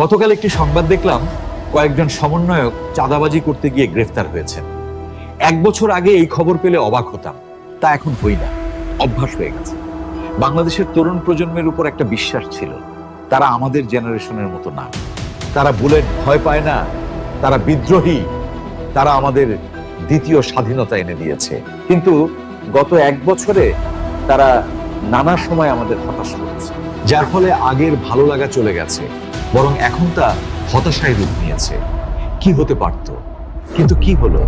গতকাল একটি সংবাদ দেখলাম, কয়েকজন সমন্বয়ক চাঁদাবাজি করতে গিয়ে গ্রেফতার হয়েছেন। এক বছর আগে এই খবর পেলে অবাক হতাম, তা এখন হই না, অভ্যাস হয়ে গেছে। বাংলাদেশের তরুণ প্রজন্মের উপর একটা বিশ্বাস ছিল, তারা আমাদের জেনারেশনের মতো না। তারা বুলেট ভয় পায় না, তারা বিদ্রোহী, তারা আমাদের দ্বিতীয় স্বাধীনতা এনে দিয়েছে। কিন্তু গত এক বছরে তারা নানা সময় আমাদের হতাশ করেছে, যার ফলে আগের ভালো লাগা চলে গেছে। বরং এখন তা হতাশায় রূপ নিয়েছে। কি হতে পারত? কিন্তু কি হলো?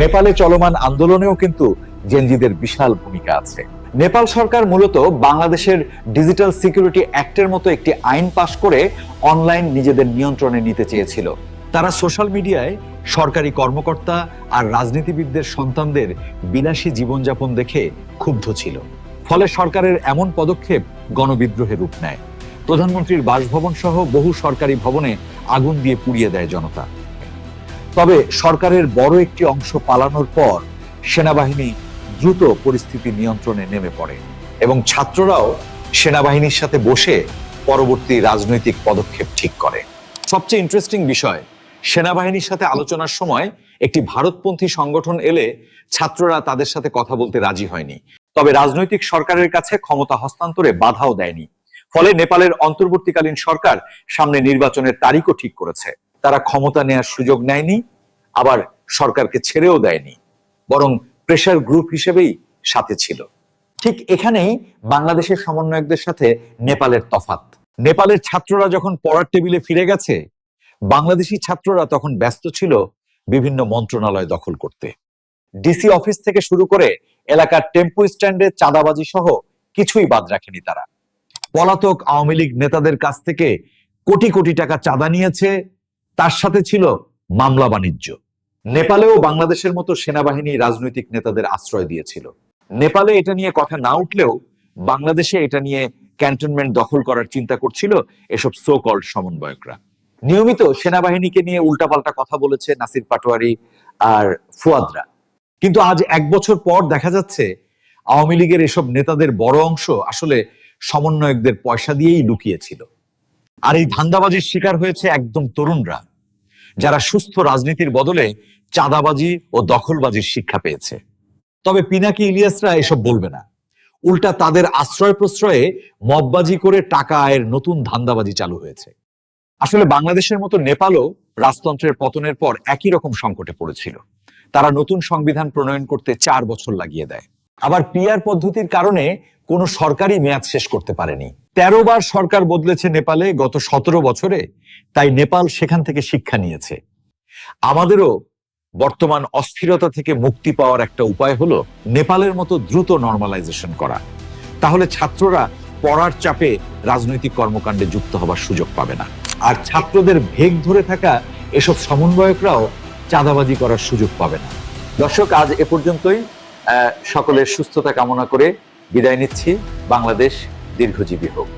নেপালে চলমান আন্দোলনেও কিন্তু জেনজিদের বিশাল ভূমিকা আছে। নেপাল সরকার মূলত বাংলাদেশের ডিজিটাল সিকিউরিটি অ্যাক্টের মতো একটি আইন পাশ করে অনলাইন নিজেদের নিয়ন্ত্রণে নিতে চেয়েছিল। তারা সোশ্যাল মিডিয়ায় সরকারি কর্মকর্তা আর রাজনীতিবিদদের সন্তানদের বিলাসী জীবনযাপন দেখে ক্ষুব্ধ ছিল। ফলে সরকারের এমন পদক্ষেপ গণবিদ্রোহের রূপ নেয়। প্রধানমন্ত্রীর বাসভবন সহ বহু সরকারি ভবনে আগুন দিয়ে পুড়িয়ে দেয় জনতা। তবে সরকারের বড় একটি অংশ পালানোর পর সেনাবাহিনী দ্রুত পরিস্থিতি নিয়ন্ত্রণে নেমে পড়ে এবং ছাত্ররাও সেনাবাহিনীর সাথে বসে পরবর্তী রাজনৈতিক পদক্ষেপ ঠিক করে। সবচেয়ে ইন্টারেস্টিং বিষয়, সেনাবাহিনীর সাথে আলোচনার সময় একটি ভারতপন্থী সংগঠন এলে ছাত্ররা তাদের সাথে কথা বলতে রাজি হয়নি। তবে রাজনৈতিক সরকারের কাছে ক্ষমতা হস্তান্তরে বাধাও দেয়নি। ফলে নেপালের অন্তর্বর্তীকালীন সরকার সামনে নির্বাচনের তারিখও ঠিক করেছে। তারা ক্ষমতা নেয়ার সুযোগ নেয়নি, আবার সরকারকে ছেড়েও দেয়নি, বরং প্রেশার গ্রুপ হিসেবেই সাথে ছিল। ঠিক এখানেই বাংলাদেশের সমন্বয়কদের সাথে নেপালের তফাত নেপালের ছাত্ররা যখন পড়ার টেবিলে ফিরে গেছে, বাংলাদেশি ছাত্ররা তখন ব্যস্ত ছিল বিভিন্ন মন্ত্রণালয় দখল করতে। ডিসি অফিস থেকে শুরু করে এলাকার টেম্পু স্ট্যান্ডে চাঁদাবাজি সহ কিছুই বাদ রাখেনি তারা। পলাতক আওয়ামী লীগ নেতাদের কাছ থেকে কোটি কোটি টাকা চাঁদা নিয়েছে, তার সাথে ছিল মামলা বাণিজ্য। নেপালেও বাংলাদেশের মতো সেনাবাহিনী রাজনৈতিক নেতাদের আশ্রয় দিয়েছিল। নেপালে এটা নিয়ে কথা না উঠলেও বাংলাদেশে এটা নিয়ে ক্যান্টনমেন্ট দখল করার চিন্তা করছিল এসব সো সমন্বয়করা। নিয়মিত সেনাবাহিনীকে নিয়ে উল্টাপাল্টা কথা বলেছে নাসির পাটোয়ারি আর ফুয়াদরা। কিন্তু আজ এক বছর পর দেখা যাচ্ছে আওয়ামী লীগের এসব নেতাদের বড় অংশ আসলে সমন্বয়কদের পয়সা দিয়েই লুকিয়েছিল। আর এই ধান্দাবাজির শিকার হয়েছে একদম তরুণরা, যারা সুস্থ রাজনীতির বদলে চাঁদাবাজি ও দখলবাজির শিক্ষা পেয়েছে। তবে পিনাকি ইলিয়াসরা এসব বলবে না। উল্টা তাদের আশ্রয় প্রশ্রয়ে মববাজি করে টাকা আয়ের নতুন ধান্দাবাজি চালু হয়েছে। আসলে বাংলাদেশের মতো নেপালও রাজতন্ত্রের পতনের পর একই রকম সংকটে পড়েছিল। তারা নতুন সংবিধান প্রণয়ন করতে চার বছর লাগিয়ে দেয়। আবার পিআর পদ্ধতির কারণে কোনো সরকারি মেয়াদ শেষ করতে পারেনি। তেরো বার সরকার বদলেছে নেপালে গত সতেরো বছরে, তাই নেপাল সেখান থেকে শিক্ষা নিয়েছে। আমাদেরও বর্তমান অস্থিরতা থেকে মুক্তি পাওয়ার একটা উপায় হলো নেপালের মতো দ্রুত নর্মালাইজেশন করা। তাহলে ছাত্ররা পড়ার চাপে রাজনৈতিক কর্মকাণ্ডে যুক্ত হবার সুযোগ পাবে না। আর ছাত্রদের ভেগ ধরে থাকা এসব সমন্বয়করাও চাঁদাবাজি করার সুযোগ পাবে না। দর্শক, আজ এ পর্যন্তই। সকলের সুস্থতা কামনা করে বিদায় নিচ্ছি। বাংলাদেশ দীর্ঘজীবী হোক।